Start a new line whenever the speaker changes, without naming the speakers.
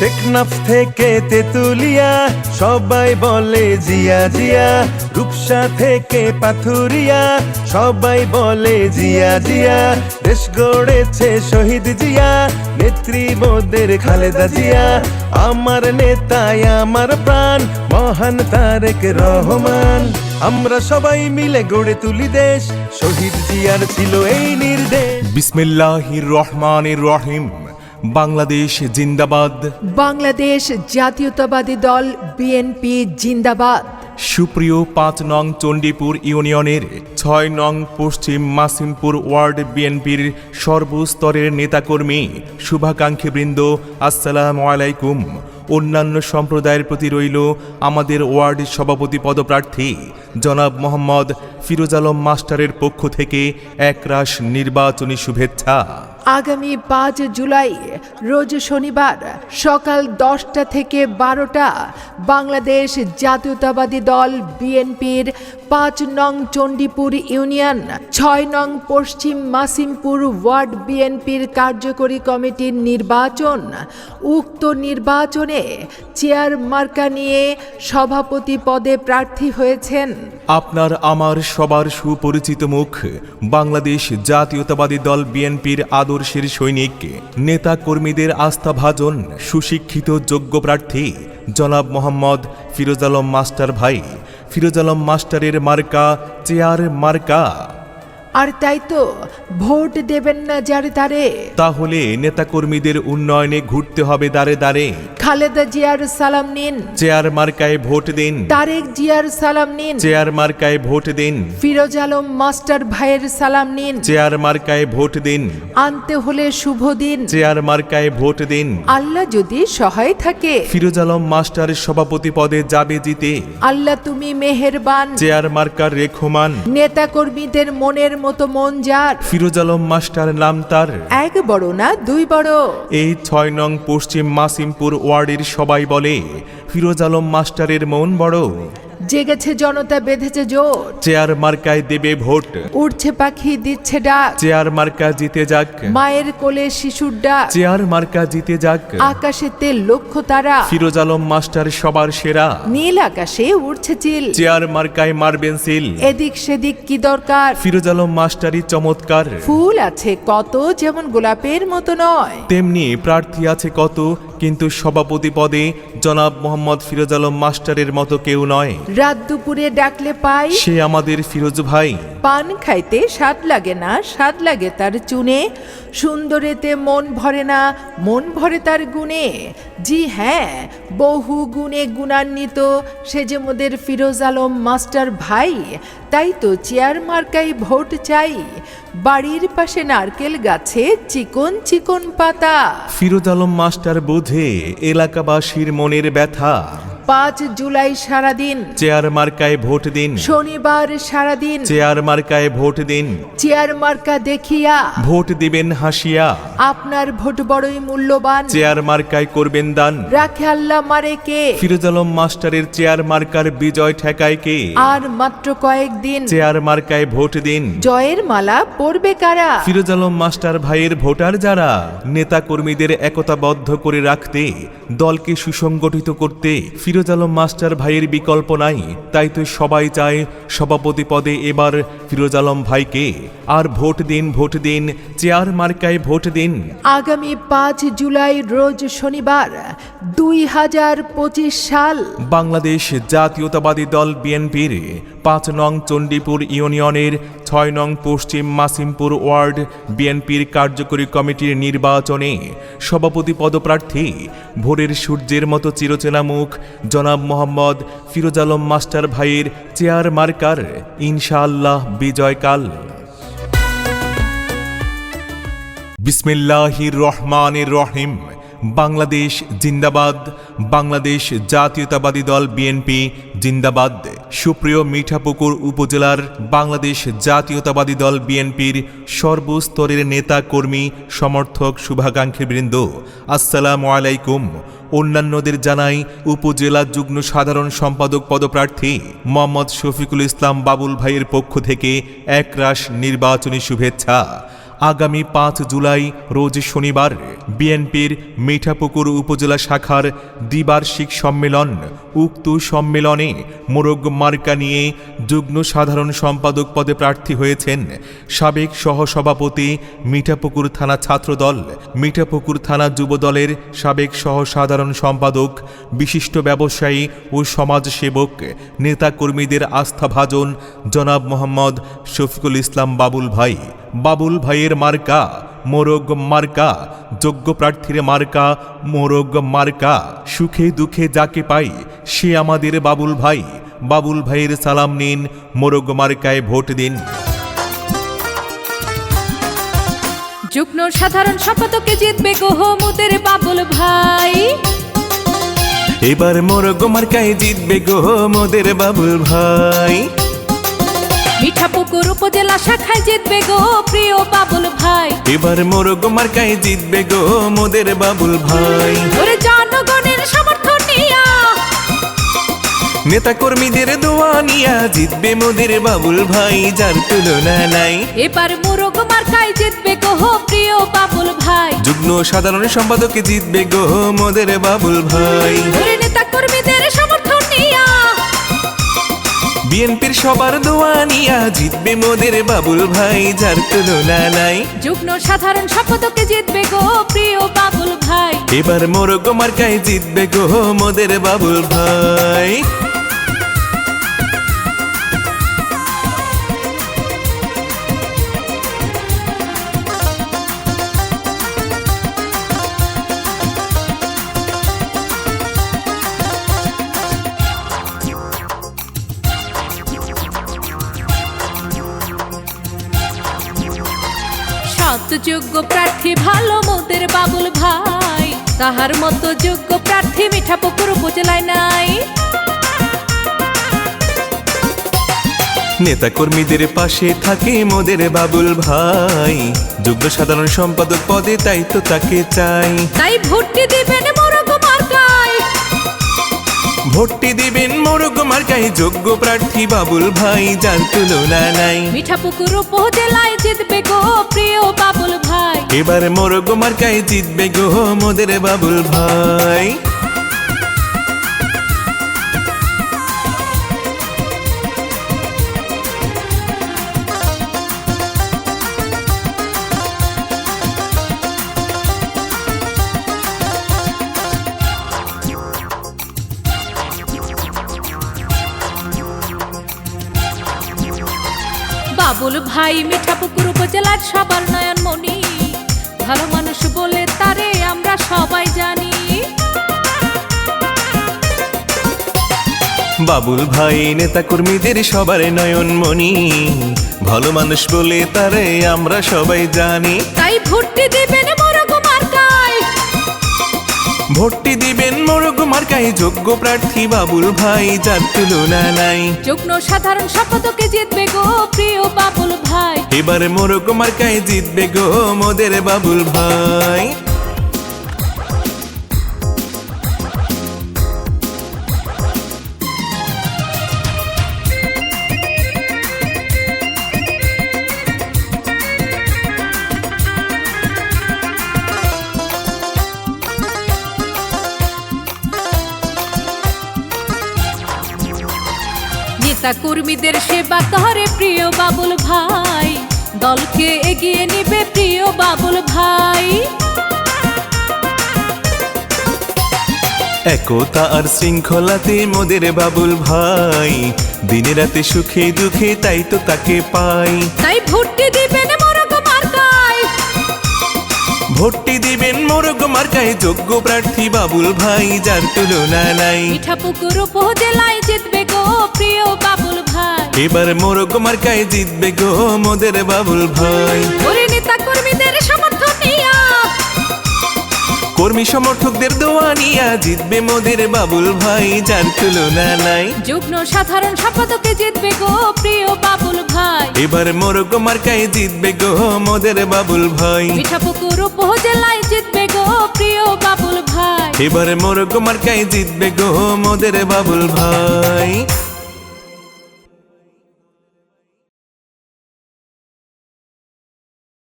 টেকনাফ থেকে তেতুলিয়া, সবাই বলে জিয়া জিয়া। রূপসা থেকে পাথুরিয়া, সবাই বলে জিয়া জিয়া। দেশ গড়েছে শহীদ জিয়া, নেত্রী মোদের খালেদা জিয়া। আমার নেতায় আমার প্রাণ, মহান তারেক রহমান। আমরা সবাই মিলে গড়ে তুলি দেশ, শহীদ জিয়ার ছিল এই নির্দেশ।
বিসমিল্লাহির রহমানির রহিম। বাংলাদেশ জিন্দাবাদ।
বাংলাদেশ জাতীয়তাবাদী দল বিএনপি জিন্দাবাদ।
সুপ্রিয় পাঁচ নং চণ্ডীপুর ইউনিয়নের ছয় নং পশ্চিম মাসিমপুর ওয়ার্ড বিএনপির সর্বস্তরের নেতাকর্মী শুভাকাঙ্ক্ষীবৃন্দ আসসালামু আলাইকুম। অন্যান্য সম্প্রদায়ের প্রতি রইল আমাদের ওয়ার্ড সভাপতি পদপ্রার্থী জনাব মোহাম্মদ ফিরোজ আলম মাস্টারের পক্ষ থেকে একরাশ নির্বাচনী শুভেচ্ছা।
আগামী পাঁচ জুলাই, রোজ শনিবার সকাল দশটা থেকে বারোটা, বাংলাদেশ জাতীয়তাবাদী দল বিএনপির পাঁচ নং চণ্ডীপুর ইউনিয়ন, ছয় নং পশ্চিম মাসিমপুর ওয়ার্ড বিএনপির কার্যকরী কমিটির নির্বাচন। উক্ত নির্বাচনে চেয়ার মার্কা নিয়ে সভাপতি পদে প্রার্থী হয়েছেন
আপনার আমার সবার সুপরিচিত মুখ, বাংলাদেশ জাতীয়তাবাদী দল বিএনপির আদর্শের সৈনিক, নেতা কর্মীদের আস্থাভাজন, সুশিক্ষিত, যোগ্য প্রার্থী, জনাব মোহাম্মদ ফিরোজ আলম মাস্টার ভাই, ফিরোজ আলম মাস্টারের মার্কা, চেয়ার মার্কা।
আর তাই তো ভোট দেবেন না যারে তারে
তাহলে নেতাকর্মীদের উন্নয়নে ঘুরতে হবে দাঁড়ে দাঁড়ে
খালেদা জিয়ার সালাম নিন।
চেয়ার মার্কায় ভোট দিন।
তারেক জিয়ার সালাম নিন।
চেয়ার মার্কায় ভোট দিন।
ফিরোজ আলম মাস্টার ভাইয়ের সালাম নিন।
চেয়ার মার্কায় ভোট দিন।
আনতে হলে শুভ দিন।
চেয়ার মার্কায় ভোট দিন।
আল্লাহ যদি সহায় থাকে।
ফিরোজ আলম মাস্টার সভাপতি পদে যাবে জিতে।
আল্লাহ তুমি মেহেরবান।
চেয়ার মার্কার রেখমান।
নেতা কর্মীদের মনের মতো মন যার।
ফিরোজ আলম মাস্টার নাম তার।
এক বড় না দুই বড়?
এই ছয় নং পশ্চিম মাসিমপুর ওয়ার্ডের সবাই বলে ফিরোজ আলম মাস্টারের মন বড়।
জেগেছে জনতা বেঁধেছে জোর
চেয়ার মার্কায় দেবে ভোট।
উড়ছে পাখি দিচ্ছে ডাক।
চেয়ার মার্কা জিতে যাক।
মায়ের কোলে শিশুর ডাক।
চেয়ার মার্কা জিতে যাক।
আকাশেতে লক্ষ্য তারা।
ফিরোজ আলম মাস্টার সবার সেরা।
নীল আকাশে উড়ছে চিল।
চেয়ার মার্কায় মারবেন সিল।
এদিক সেদিক কি দরকার?
ফিরোজ আলম মাস্টারই চমৎকার।
ফুল আছে কত যেমন গোলাপের মতো নয়।
তেমনি প্রার্থী আছে কত কিন্তু সভাপতি পদে জনাব মোহাম্মদ ফিরোজ আলম মাস্টারের মতো কেউ নয়।
রাত দুপুরে ডাকলে পাই
সে আমাদের ফিরোজ ভাই।
পান খাইতে স্বাদ লাগে না স্বাদ লাগে তার চুনে। সুন্দরেতে মন ভরে না মন ভরে তার গুণে। জি হ্যাঁ বহু গুণে গুণান্বিত সে যে মোদের ফিরোজ আলম মাস্টার ভাই তাই তো চেয়ার মার্কাই ভোট চাই। বাড়ির পাশে নারকেল গাছে চিকন চিকন পাতা।
ফিরোজ আলম মাস্টার বোঝে এলাকাবাসীর মনের ব্যথা।
পাঁচ জুলাই সারাদিন।
চেয়ার মার্কায় ভোট দিন।
শনিবার সারাদিন।
চেয়ার মার্কায় ভোট দিন।
চেয়ার মার্কা দেখিয়া
ভোট দিবেন হাসিয়া।
আপনার ভোট বড়ই মূল্যবান।
চেয়ার মার্কায় করবেন দান।
রাখে আল্লাহ মারে কে?
ফিরোজ আলম মাস্টারের চেয়ার মার্কার বিজয় ঠেকায় কে?
আর মাত্র কয়েকদিন।
চেয়ার মার্কায় ভোট দিন।
জয়ের মালা পরবে কারা?
ফিরোজ আলম মাস্টার ভাইয়ের ভোটার যারা নেতা কর্মীদের একতাবদ্ধ করে রাখতে দলকে সুসংগঠিত করতে ফিরোজ আলম মাস্টার ভাইয়ের বিকল্প নাই তাই তো সবাই চায় সভাপতি পদে এবার ফিরোজ আলম ভাইকে। আর ভোট দিন ভোট দিন চেয়ার মার্কায় ভোট দিন।
আগামী পাঁচ জুলাই রোজ শনিবার দুই হাজার পঁচিশ সাল।
বাংলাদেশ জাতীয়তাবাদী দল বিএনপির পাঁচ নং চণ্ডীপুর ইউনিয়নের ছয় নং পশ্চিম মাসিমপুর ওয়ার্ড বিএনপির কার্যকরী কমিটির নির্বাচনে সভাপতি পদপ্রার্থী ভোরের সূর্যের মতো চিরচেনা মুখ জনাব মোহাম্মদ ফিরোজ আলম মাস্টার ভাইয়ের চেয়ার মার্কার ইনশাআল্লাহ বিজয়কাল। বিসমিল্লাহির রহমানির রহিম। বাংলাদেশ জিন্দাবাদ, বাংলাদেশ জাতীয়তাবাদী দল বিএনপি জিন্দাবাদ। সুপ্রিয় মিঠাপুকুর উপজেলার বাংলাদেশ জাতীয়তাবাদী দল বিএনপির সর্বস্তরের নেতা, কর্মী, সমর্থক শুভাকাঙ্ক্ষীবৃন্দ আসসালামু আলাইকুম। অন্যান্যদের জানাই উপজেলা যুগ্ম সাধারণ সম্পাদক পদপ্রার্থী মোহাম্মদ শফিকুল ইসলাম বাবুল ভাইয়ের পক্ষ থেকে একরাশ নির্বাচনী শুভেচ্ছা। আগামী পাঁচ জুলাই, রোজ শনিবার, বিএনপির মিঠাপুকুর উপজেলা শাখার দ্বিবার্ষিক সম্মেলন, উক্ত সম্মেলনে মোরগ মার্কা নিয়ে যুগ্ম সাধারণ সম্পাদক পদে প্রার্থী হয়েছেন সাবেক সহসভাপতি মিঠাপুকুর থানা ছাত্রদল। মিঠাপুকুর থানা যুবদলের সাবেক সহসাধারণ সম্পাদক, বিশিষ্ট ব্যবসায়ী ও সমাজসেবক, নেতাকর্মীদের আস্থাভাজন জনাব মোহাম্মদ শফিকুল ইসলাম বাবুল ভাই। বাবুল ভাইয়ের মার্কা মোরগ মার্কা যোগ্য প্রার্থীর মার্কা মোরগ মার্কা। সুখে দুঃখে যাকে পাই সে আমাদের বাবুল ভাই। বাবুল ভাইয়ের সালাম নিন মোরগ মার্কায় ভোট দিন।
সাধারণ সম্পাদকে জিতবে গোহমুদের বাবুল ভাই।
এবার মোরগ মার্কায় জিতবে গো মোদের বাবুল ভাই।
মিঠাপুকুর উপজেলা শাখায় জিতবে গো প্রিয় বাবুল ভাই।
এবার মোরগ মার্কায় জিতবে গো মোদের বাবুল ভাই।
ওরে জনগণের সমর্থন নিয়া।
নেতা কর্মীদের দোয়া নিয়া জিতবে মোদের বাবুল ভাই যার তুলনা নাই।
এবার মুরগ মার্কায় জিতবে গো প্রিয় বাবুল ভাই।
যুগ্ম সাধারণ সম্পাদকে জিতবে গো মোদের বাবুল ভাই।
ওরে নেতা কর্মীদের সমর্থন
বিএনপির সবার দোয়া নিয়া জিতবে মোদের বাবুল ভাই যার তুলনা নাই।
যুগ্ম সাধারণ সম্পাদকে জিতবে গো প্রিয় বাবুল ভাই।
এবার মোরগ মার্কায় জিতবে গো মোদের বাবুল ভাই।
সৎ যোগ্য প্রার্থী ভালো মোদের বাবুল ভাই। তাহার মতো যোগ্য প্রার্থী মিঠাপুকুর উপজেলায় নাই।
নেতা কর্মীদের পাশে থাকে মোদের বাবুল ভাই। যুগ্ম সাধারণ সম্পাদক পদে তাই তো তাকে চাই।
তাই ভোটটি দিবেন মোরগ মার্কায়।
ভোটটি দিবেন মোরগ মার্কায় যোগ্য প্রার্থী বাবুল ভাই যার তুলনা নাই।
মিঠাপুকুর উপজেলায় জিতবে গো প্রিয় বাবুল ভাই।
এবার মোরগ মার্কায় জিতবে গো মোদের বাবুল ভাই।
বাবুল ভাই মিঠাপুকুর উপজেলার সবার নয়ন মনি ভালো মানুষ বলে তারে আমরা সবাই জানি।
বাবুল ভাই নেতা কর্মীদের সবার নয়ন মনি ভালো মানুষ বলে তারে আমরা সবাই জানি।
তাই ভোটটি দিবেন মার্কায়।
দিবেন মোরগ মার্কায় যোগ্য প্রার্থী বাবুল ভাই যার তুলনা নাই।
যুগ্ম সাধারণ সম্পাদকে জিতবে গো প্রিয় ভাই
এবার মোরগ মার্কায় জিতবে গো মোদের বাবুল ভাই।
নেতা কর্মীদের সেবা করে প্রিয় বাবুল ভাই। দলকে এগিয়ে নিবে প্রিয় বাবুল ভাই।
একতা আর শৃঙ্খলাতে মোদের বাবুল ভাই। দিনে রাতে সুখে দুঃখে তাই তো তাকে পাই।
তাই ভোটটি দিবেন মোরগ মার্কায়।
ভোটটি দিবেন মোরগ মার্কায় যোগ্য প্রার্থী বাবুল ভাই যার তুলনা নাই।
মিঠাপুকুর উপজেলায় জিতবে
এবার মোরগ মার্কায় জিতবে গো মোদের বাবুল ভাই।
নেতা কর্মীদের সমর্থন
কর্মী সমর্থকদের দোয়া নিয়া জিতবে মোদের বাবুল ভাই যার তুলনা নাই।
যুগ্ম সাধারণ সম্পাদকে জিতবে গো প্রিয় বাবুল ভাই।
এবার মোরগ মার্কায় জিতবে গো মোদের বাবুল ভাই।
মিঠাপুকুর উপজেলায় জিতবে গো প্রিয় বাবুল ভাই।
এবার মোরগ মার্কায় জিতবে গো মোদের বাবুল ভাই।